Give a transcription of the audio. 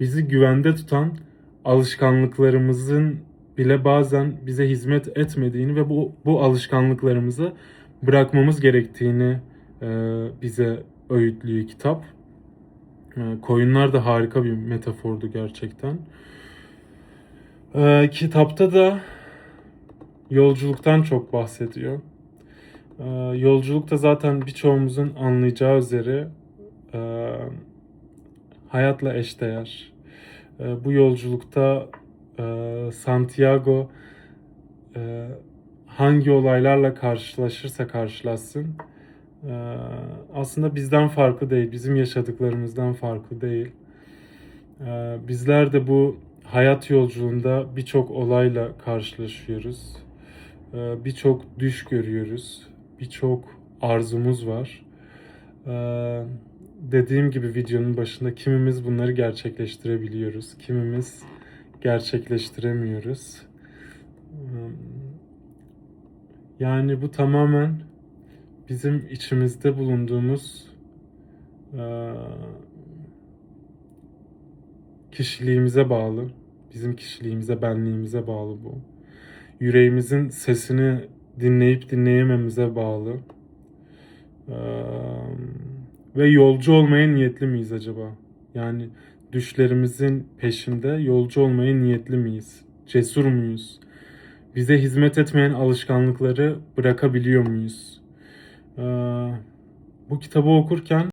bizi güvende tutan alışkanlıklarımızın bile bazen bize hizmet etmediğini ve bu, bu alışkanlıklarımızı bırakmamız gerektiğini e, bize öğütlüyor kitap. E, koyunlar da harika bir metafordu gerçekten. E, kitapta da yolculuktan çok bahsediyor. E, yolculuk da zaten birçoğumuzun anlayacağı üzere e, hayatla eşdeğer. E, bu yolculukta e, Santiago e, hangi olaylarla karşılaşırsa karşılaşsın e, aslında bizden farklı değil, bizim yaşadıklarımızdan farklı değil. Bizler de bu hayat yolculuğunda birçok olayla karşılaşıyoruz. Birçok düş görüyoruz, birçok arzumuz var. E, dediğim gibi videonun başında kimimiz bunları gerçekleştirebiliyoruz, kimimiz gerçekleştiremiyoruz. Yani bu tamamen bizim içimizde bulunduğumuz eee, kişiliğimize bağlı. Bizim kişiliğimize, benliğimize bağlı bu. Yüreğimizin sesini dinleyip dinleyememize bağlı. Eee, ve yolcu olmaya niyetli miyiz acaba? Yani düşlerimizin peşinde yolcu olmaya niyetli miyiz? Cesur muyuz? Bize hizmet etmeyen alışkanlıkları bırakabiliyor muyuz? Ee, bu kitabı okurken